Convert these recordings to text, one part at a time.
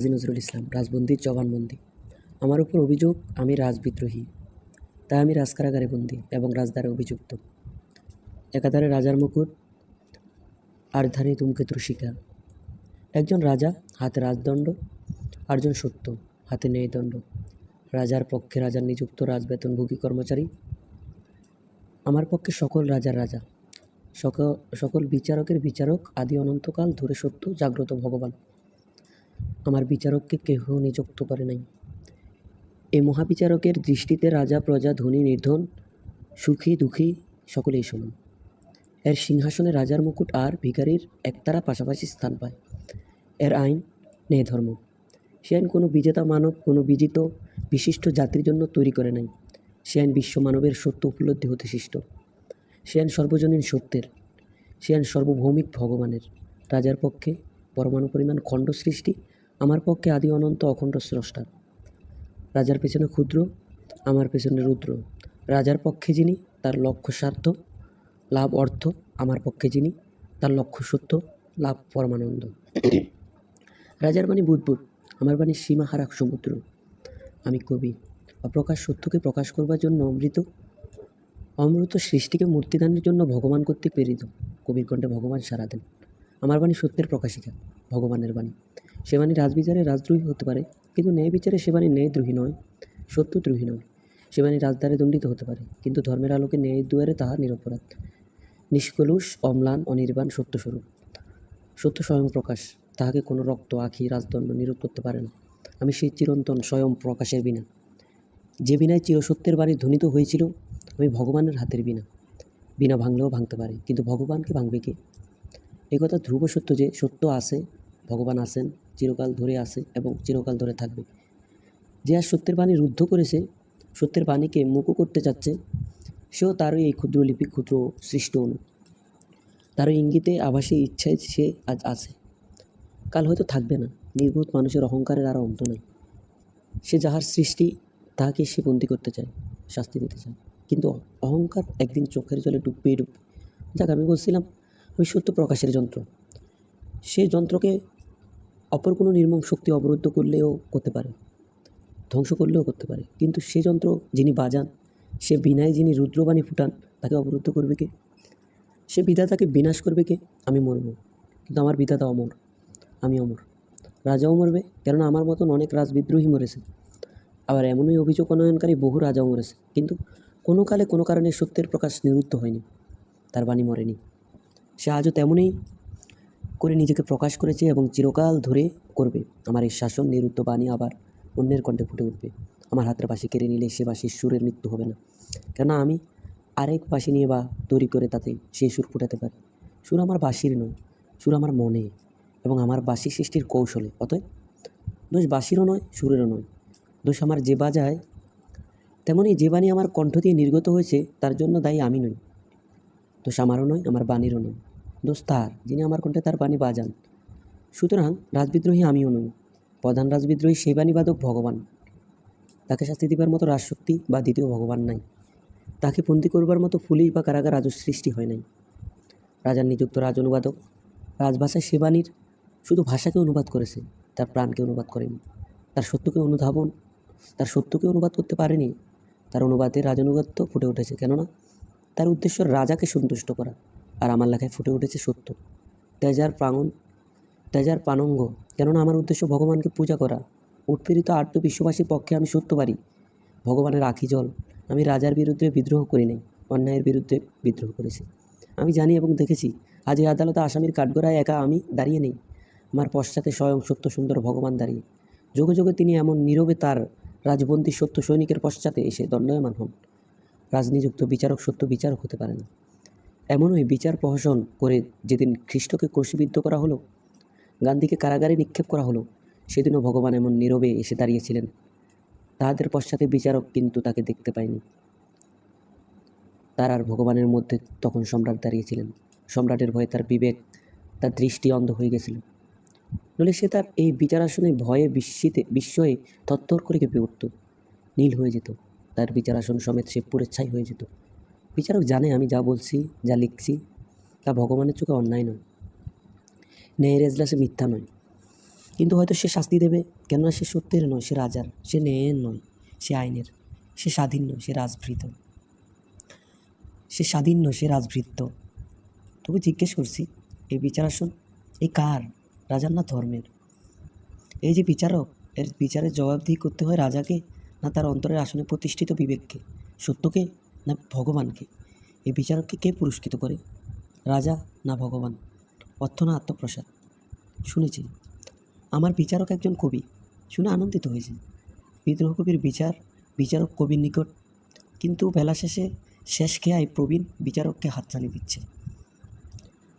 কাজী নজরুল ইসলাম রাজবন্দির জবানবন্দি আমার উপর অভিযোগ, আমি রাজবিদ্রোহী। তাই আমি রাজকারাগারে বন্দি এবং রাজদ্বারে অভিযুক্ত। একাধারে রাজার মুকুট আর ধারে ধূমকেতুর শিকার। একজন রাজা, হাতে রাজদণ্ড আরজন সত্য, হাতে ন্যায়দণ্ড রাজার পক্ষে রাজার নিযুক্ত রাজবেতনভোগী কর্মচারী। আমার পক্ষে সকল রাজার রাজা। সকল সকল বিচারকের বিচারক, আদি অনন্তকাল ধরে সত্য, জাগ্রত, ভগবান। আমার বিচারককে কেহ নিযুক্ত করে নাই। এই মহাবিচারকের দৃষ্টিতে রাজা, প্রজা, ধনী, নির্ধন, সুখী, দুঃখী সকলেই সমান। এর সিংহাসনে রাজার মুকুট আর ভিখারির একতারা পাশাপাশি স্থান পায়। এর আইন ন্যায় ধর্ম। সে আইন কোনো বিজেতা মানব, কোনো বিজিত, বিশিষ্ট জাতির জন্য তৈরি করে নাই। সে আইন বিশ্ব মানবের সত্য উপলব্ধি হতে সৃষ্ট। সে আইন সর্বজনীন সত্যের। সে আইন সর্বভৌমিক ভগবানের। রাজার পক্ষে পরমাণু পরিমাণ খণ্ড সৃষ্টি আমার পক্ষে আদি অনন্ত অখণ্ড স্রষ্টা। রাজার পেছনে ক্ষুদ্র, আমার পেছনে রুদ্র। রাজার পক্ষে যিনি, তার লক্ষ্য স্বার্থ লাভ অর্থ, আমার পক্ষে যিনি, তার লক্ষ্য সত্য, লাভ পরমানন্দ। রাজার বাণী বুদ্বুদ আমার বাণী সীমাহারা সমুদ্র। আমি কবি, অপ্রকাশ সত্যকে প্রকাশ করবার জন্য অমৃত অমৃত সৃষ্টিকে মূর্তিদানের জন্য ভগবান কর্তৃক প্রেরিত। কবির কণ্ঠে ভগবান সারা দেন। আমার বাণী সত্যের প্রকাশিকা, ভগবানের বাণী। সে বাণী রাজবিচারে রাজদ্রোহী হতে পারে, কিন্তু ন্যায় বিচারে সে বাণী ন্যায়দ্রোহী নয়, সত্যদ্রোহী নয়। সে বাণী রাজদ্বারে দণ্ডিত হতে পারে, কিন্তু ধর্মের আলোকে ন্যায়ের দুয়ারে তাহা নিরপরাধ। নিষ্কলুষ, অম্লান, অনির্বাণ, সত্যস্বরূপ। সত্য স্বয়ং প্রকাশ, তাহাকে কোনো রক্ত, আখি, রাজদণ্ড নিরোধ করতে পারে না। আমি সেই চিরন্তন স্বয়ং প্রকাশের বিনা। যে বিনায় চিরসত্যের বাড়ি ধ্বনিত হয়েছিল, আমি ভগবানের হাতের বিনা। বিনা ভাঙলেও ভাঙতে পারে, কিন্তু ভগবানকে ভাঙবে কে? কথা ধ্রুব সত্য যে সত্য আছে, ভগবান আছেন চিরকাল ধরে আছে এবং চিরকাল ধরে থাকবে। যে আর সত্যের বাণী রুদ্ধ করেছে, সত্যের বাণীকে মুকু করতে চাচ্ছে, সেও তারই এই ক্ষুদ্র লিপি ক্ষুদ্র সৃষ্ট অনু। তারই ইঙ্গিতে আভাসী ইচ্ছায় সে আজ আছে। কাল হয়তো থাকবে না, নির্বোধ মানুষের অহংকারের আর অন্ত নেই। সে যাহার সৃষ্টি তাহাকে সে বন্দি করতে চায়, শাস্তি দিতে চায়। কিন্তু অহংকার একদিন চোখের জলে ডুববেই ডুববে। যাক, আমি বলছিলাম, আমি সত্য প্রকাশের যন্ত্র। সেই যন্ত্রকে অপর কোনো নির্মম শক্তি অবরুদ্ধ করলেও করতে পারে, ধ্বংস করলেও করতে পারে। কিন্তু সে যন্ত্র যিনি বাজান, সে বিনায় যিনি রুদ্রবাণী ফুটান, তাকে অবরুদ্ধ করবে কে? সে বিধাতাকে বিনাশ করবে কে? আমি মরব। কিন্তু আমার বিধাতা অমর, আমি অমর। রাজাও মরবে, কেননা আমার মতন অনেক রাজবিদ্রোহী মরেছে। আবার এমনই অভিযোগ অনয়নকারী বহু রাজাও মরেছে, কিন্তু কোনো কালে কোনো কারণে সত্যের প্রকাশ নিরুদ্ধ হয়নি, তার বাণী মরেনি। সে আজও তেমনই করে নিজেকে প্রকাশ করেছে এবং চিরকাল ধরে করবে। আমার এই শাসন নিরুদ্ধ বাণী আবার অন্যের কণ্ঠে ফুটে উঠবে। আমার হাতের বাসি কেড়ে নিলে সে বাসির সুরের মৃত্যু হবে না। কেননা আমি আরেক বাসি নিয়ে বা তৈরি করে তাতে সেই সুর ফুটাতে পারি। সুর আমার বাসির নয়, সুর আমার মনে এবং আমার বাসি সৃষ্টির কৌশলে। অতএব দোষ বাসিরও নয়, সুরেরও নয়। দোষ আমার যে বাজায় তেমনই যে বাণী আমার কণ্ঠ দিয়ে নির্গত হয়েছে, তার জন্য দায়ী আমি নই। দোষ আমারও নয়, আমার বাণীরও নয়। দোষ তার, যিনি আমার কণ্ঠে তার বাণী বাজান। সুতরাং রাজবিদ্রোহী আমিও নই, প্রধান রাজবিদ্রোহী সেই বাণীবাদক ভগবান। তাকে শাস্তি দিবার মতো রাজশক্তি বা দ্বিতীয় ভগবান নাই। তাকে বন্দি করবার মতো পুলিশ বা কারাগার আজও সৃষ্টি হয় নাই। রাজার নিযুক্ত রাজ অনুবাদক রাজভাষায় সে বাণীর শুধু ভাষাকে অনুবাদ করেছে, তার প্রাণকে অনুবাদ করেনি। তার সত্যকে অনুধাবন, তার সত্যকে অনুবাদ করতে পারেনি, তার অনুবাদে রাজানুগত্য ফুটে উঠেছে। কেননা তার উদ্দেশ্য রাজাকে সন্তুষ্ট করা। আর আমার লেখায় ফুটে উঠেছে সত্য। তেজার প্রাঙ্গণ, তেজার প্রাণঙ্গ। কেননা আমার উদ্দেশ্য ভগবানকে পূজা করা। উৎপীড়িত আর্ত বিশ্ববাসীর পক্ষে আমি সত্য পারি। ভগবানের আখি জল আমি রাজার বিরুদ্ধে বিদ্রোহ করি নাই, অন্যায়ের বিরুদ্ধে বিদ্রোহ করেছি। আমি জানি এবং দেখেছি, আজ এই আদালতে আসামির কাঠগড়ায় একা আমি দাঁড়িয়ে নেই। আমার পশ্চাতে স্বয়ং সত্য সুন্দর ভগবান দাঁড়িয়ে। যোগে যোগে তিনি এমন নীরবে তার রাজবন্দী সত্য সৈনিকের পশ্চাতে এসে দণ্ডায়মান হন। রাজনিযুক্ত বিচারক সত্য বিচারক হতে পারে না এমনই বিচার প্রহসন করে যেদিন খ্রিস্টকে ক্রুশবিদ্ধ করা হলো, গান্ধীকে কারাগারে নিক্ষেপ করা হলো, সেদিনও ভগবান এমন নীরবে এসে দাঁড়িয়েছিলেন। তাহাদের পশ্চাতে বিচারক কিন্তু তাকে দেখতে পায়নি। তার আর ভগবানের মধ্যে তখন সম্রাট দাঁড়িয়েছিলেন। সম্রাটের ভয়ে তার বিবেক, তার দৃষ্টি অন্ধ হয়ে গেছিল। নইলে সে তার এই বিচারাসনে ভয়ে বিস্মিতে, বিস্ময়ে তত্তর করে কেঁপে উঠত। নীল হয়ে যেত। তার বিচারাসন সমেত সে পুরে ছাই হয়ে যেত। বিচারক জানে আমি যা বলছি, যা লিখছি, তা ভগবানের চোখে অন্যায় নয়। ন্যায়ের এজলাসে মিথ্যা নয়। কিন্তু হয়তো সে শাস্তি দেবে, কেননা সে সত্যের নয়, সে রাজার, সে ন্যায়ের নয়, সে আইনের, সে স্বাধীন নয়, সে রাজভৃত। সে স্বাধীন নয়, সে রাজভৃত্য। তবু জিজ্ঞেস করছি, এই বিচারাসন এই কার? রাজার না ধর্মের? এই যে বিচারক, এর বিচারের জবাবদিহি করতে হয় রাজাকে, না তার অন্তরের আসনে প্রতিষ্ঠিত বিবেককে? সত্যকে না ভগবানকে? এই বিচারককে কে পুরস্কৃত করে? রাজা না ভগবান? অর্থ না আত্মপ্রসাদ। শুনেছি। আমার বিচারক একজন কবি। শুনে আনন্দিত হয়েছে। বিদ্রোহ কবির বিচার, বিচারক কবির নিকট। কিন্তু বেলা শেষে শেষ খেয়ায় প্রবীণ বিচারককে হাতছানি দিচ্ছে।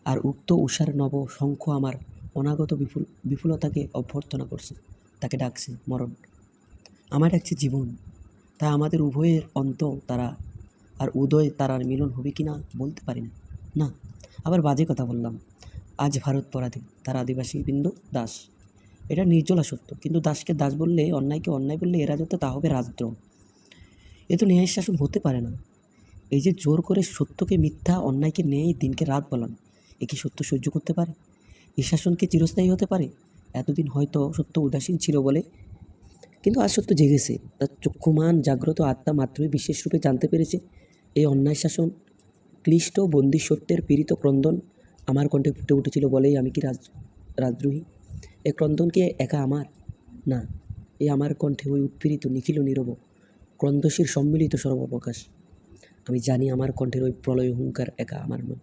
আর উক্ত উষার নব শঙ্খ আমার অনাগত বিপুল, বিপুলতাকে অভ্যর্থনা করছে। তাকে ডাকছে মরণ। আমার ডাকছে জীবন। তা আমাদের উভয়ের অন্ত তারা আর উদয় তারার মিলন হবে কি না বলতে পারি না। না, আবার বাজে কথা বললাম। আজ ভারত পরাধীন, তার আদিবাসী বিন্দু দাস। এটা নির্জলা সত্য, কিন্তু দাসকে দাস বললে, অন্যায়কে অন্যায় বললে এরা যত তা হবে রাজদ্রোহ। এ তো ন্যায়ের শাসন হতে পারে না। এই যে জোর করে সত্যকে মিথ্যা, অন্যায়কে ন্যায়, দিনকে রাত বলান, এ কি সত্য সহ্য করতে পারে? এই শাসনকে চিরস্থায়ী হতে পারে? এতদিন হয়তো সত্য উদাসীন ছিল বলে। কিন্তু আজ সত্য জেগেছে। তার চক্ষুমান, জাগ্রত আত্মা মাত্রই বিশেষরূপে জানতে পেরেছে। এই অন্যায় শাসন, ক্লিষ্ট বন্দি সত্যের পীড়িত ক্রন্দন আমার কণ্ঠে ফুটে উঠেছিল বলেই আমি কি রাজ, রাজদ্রোহী? এ ক্রন্দনকে একা আমার? না, এ আমার কণ্ঠে ওই উৎপীড়িত, নিখিল, নীরব ক্রন্দশীর সম্মিলিত সর্বপ্রকাশ। আমি জানি আমার কণ্ঠের ওই প্রলয় হুঙ্কার একা আমার নয়।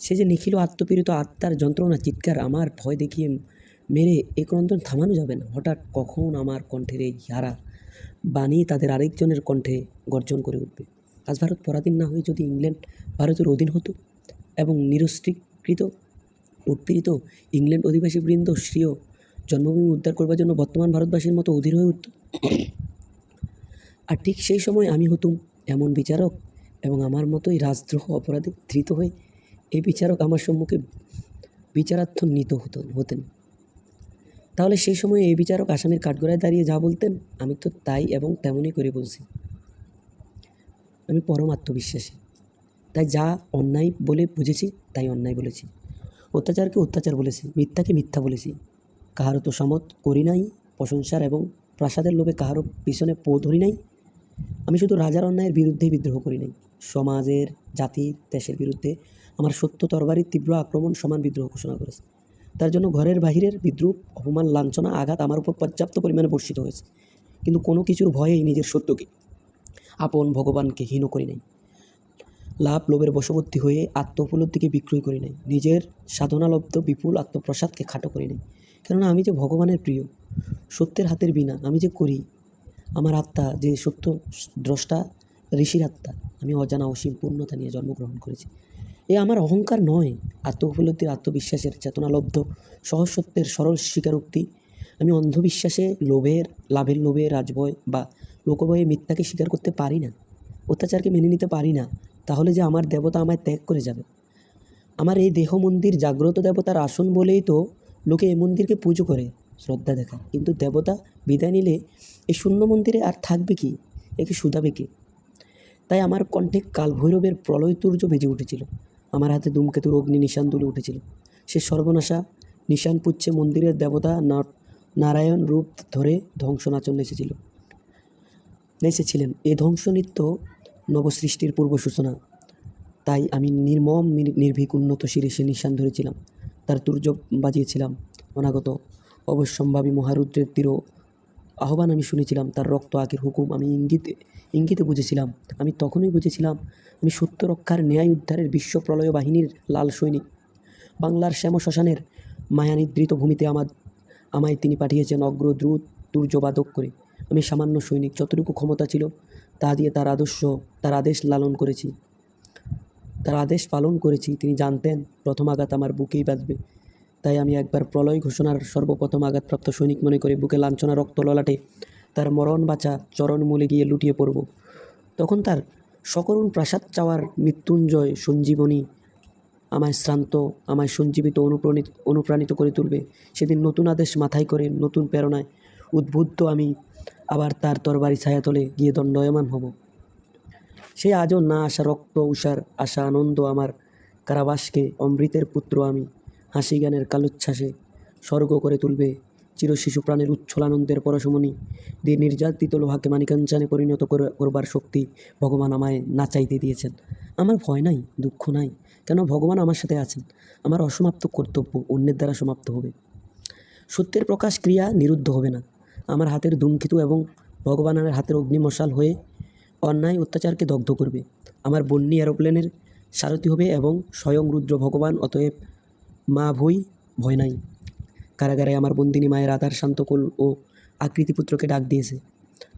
সে যে নিখিল আত্মপীড়িত আত্মার যন্ত্রণা, চিৎকার আমার ভয় দেখিয়ে মেরে এই ক্রন্দন থামানো যাবে না। হঠাৎ কখন আমার কণ্ঠের এই হারা বাণী তাদের আরেকজনের কণ্ঠে গর্জন করে উঠবে? আজ ভারত পরাধীন না হয়ে যদি ইংল্যান্ড ভারতের অধীন হতো এবং নিরস্ত্রীকৃত, উৎপীড়িত ইংল্যান্ড অধিবাসী বৃন্দ শ্রীয় জন্মভূমি উদ্ধার করবার জন্য বর্তমান ভারতবাসীর মতো অধীর হয়ে উঠত। আর ঠিক সেই সময় আমি হতুম এমন বিচারক এবং আমার মতোই রাজদ্রোহ অপরাধে ধৃত হয়ে এই বিচারক আমার সম্মুখে বিচারার্থ নিত হতো হতেন। তাহলে সেই সময় এই বিচারক আসামির কাঠগড়ায় দাঁড়িয়ে যা বলতেন, আমি তো তাই এবং তেমনই করে বলছি। আমি পরম আত্মবিশ্বাসী। তাই যা অন্যায় বলে বুঝেছি, তাই অন্যায় বলেছি। অত্যাচারকে অত্যাচার বলেছি, মিথ্যাকে মিথ্যা বলেছি। কাহারও তো সমত করি নাই, প্রশংসার এবং প্রাসাদের লোভে কাহারও পিছনে পো ধরি নাই। আমি শুধু রাজার অন্যায়ের বিরুদ্ধেই বিদ্রোহ করি নাই। সমাজের, জাতির, দেশের বিরুদ্ধে আমার সত্য তরবারির তীব্র আক্রমণ সমান বিদ্রোহ ঘোষণা করেছে। তার জন্য ঘরের বাহিরের বিদ্রুপ, অপমান, লাঞ্ছনা, আঘাত আমার উপর পর্যাপ্ত পরিমাণে বর্ষিত হয়েছে। কিন্তু কোনো কিছুর ভয়েই নিজের সত্যকে আপন ভগবানকে হীন করি নাই। লাভ লোভের বশবর্তী হয়ে আত্ম উপলব্ধিকে বিক্রয় করি নাই। নিজের সাধনালব্ধ বিপুল আত্মপ্রসাদকে খাটো করি নাই। কেননা আমি যে ভগবানের প্রিয়, সত্যের হাতের বিনা আমি যে করি, আমার আত্মা যে সত্য দ্রষ্টা, ঋষির আত্মা, আমি অজানা অসীম পূর্ণতা নিয়ে জন্মগ্রহণ করেছি। এ আমার অহংকার নয়। আত্ম উপলব্ধির আত্মবিশ্বাসের চেতনালব্ধ সহজ সত্যের সরল স্বীকারোক্তি, আমি অন্ধবিশ্বাসে লোভের, লাভের লোভে রাজভয় বা লোকভয়ে মিথ্যাকে স্বীকার করতে পারি না, অত্যাচারকে মেনে নিতে পারি না, তাহলে যে আমার দেবতা আমায় ত্যাগ করে যাবে। আমার এই দেহ মন্দির জাগ্রত দেবতার আসন বলেই তো লোকে এই মন্দিরকে পুজো করে, শ্রদ্ধা দেখায়। কিন্তু দেবতা বিদায় নিলে এই শূন্য মন্দিরে আর থাকবে কি? একে শুধাবে কে? তাই আমার কণ্ঠে কালভৈরবের প্রলয় তুর্য বেজে উঠেছিল। আমার হাতে ধূমকেতুর অগ্নি নিশান তুলে উঠেছিল। সে সর্বনাশা নিশান পুচ্ছে মন্দিরের দেবতা নারায়ণ রূপ ধরে ধ্বংস নাচন নেচেছিল। নেচেছিলেন এ ধ্বংস নৃত্য নবসৃষ্টির পূর্ব সূচনা তাই আমি নির্মম নির্ভীক, উন্নত শিরে সে নিশান ধরেছিলাম। তার দুর্যোগ বাজিয়েছিলাম অনাগত। অবশ্যম্ভাবী মহারুদ্রের তীর আহ্বান আমি শুনেছিলাম। তার রক্ত আঁকের হুকুম আমি ইঙ্গিতে ইঙ্গিতে বুঝেছিলাম। আমি তখনই বুঝেছিলাম, আমি সত্য রক্ষার ন্যায় উদ্ধারের বিশ্ব প্রলয় বাহিনীর লাল সৈনিক। বাংলার শ্যাম শ্মশানের মায়ানিদ্রিত ভূমিতে আমার, আমায় তিনি পাঠিয়েছেন অগ্রদ্রুত দুর্যবাদক করে। আমি সামান্য সৈনিক, যতটুকু ক্ষমতা ছিল, তা দিয়ে তার আদর্শ, তার আদেশ লালন করেছি। তার আদেশ পালন করেছি, তিনি জানতেন, প্রথম আঘাত আমার বুকেই বাঁধবে। তাই আমি একবার প্রলয় ঘোষণার সর্বপ্রথম আঘাতপ্রাপ্ত সৈনিক মনে করে বুকে লাঞ্ছনা, রক্ত ললাটে তার মরণ বাঁচা, চরণ মূলে গিয়ে লুটিয়ে পড়ব। তখন তার সকরুণ প্রাসাদ চাওয়ার মৃত্যুঞ্জয় সঞ্জীবনী আমায় শ্রান্ত, আমায় সঞ্জীবিত অনুপ্রাণিত অনুপ্রাণিত করে তুলবে। সেদিন নতুন আদেশ মাথায় করে, নতুন প্রেরণায় উদ্বুদ্ধ আমি আবার তার তরবারি ছায়াতলে গিয়ে দণ্ডয়মান হব। সে আজও না আসা রক্ত, উষার, আশা, আনন্দ আমার কারাবাসকে, অমৃতের পুত্র আমি, হাসি গানের কালোচ্ছ্বাসে স্বর্গ করে তুলবে, চির শিশু প্রাণের উচ্ছল আনন্দের পরশমণি দিয়ে নির্যাতিত লোহাকে মানিকাঞ্চানে পরিণত করে, করবার শক্তি ভগবান আমায় না চাইতে দিয়েছেন। আমার ভয় নাই, দুঃখ নাই, কেন ভগবান আমার সাথে আছেন? আমার অসমাপ্ত কর্তব্য অন্যের দ্বারা সমাপ্ত হবে। সত্যের প্রকাশ ক্রিয়া নিরুদ্ধ হবে না। আমার হাতের ধূমকেতু এবং ভগবানের হাতের অগ্নিমশাল হয়ে অন্যায় অত্যাচারকে দগ্ধ করবে। আমার বন্যী এরোপ্লেনের সারথি হবে এবং স্বয়ং রুদ্র ভগবান, অতএব মা ভই ভয় নাই। কারাগারে আমার বন্দিনী মায়ের আধার শান্তকুল ও আকৃতিপুত্রকে ডাক দিয়েছে।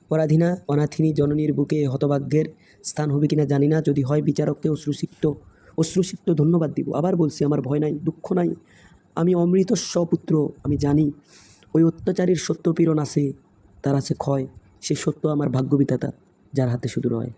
পরাধীনা, অনাথিনী জননীর বুকে হতভাগ্যের স্থান হবে কিনা জানি না। যদি হয় বিচারককে অশ্রুসিক্ত অশ্রুসিক্ত ধন্যবাদ দিব। আবার বলছি, আমার ভয় নাই, দুঃখ নাই। আমি অমৃত স্বপুত্র আমি জানি ওই অত্যাচারীর সত্য পীড়ন আছে, তার আছে ক্ষয়। সে সত্য আমার ভাগ্যবিধাতা, যার হাতে শুধু রয়।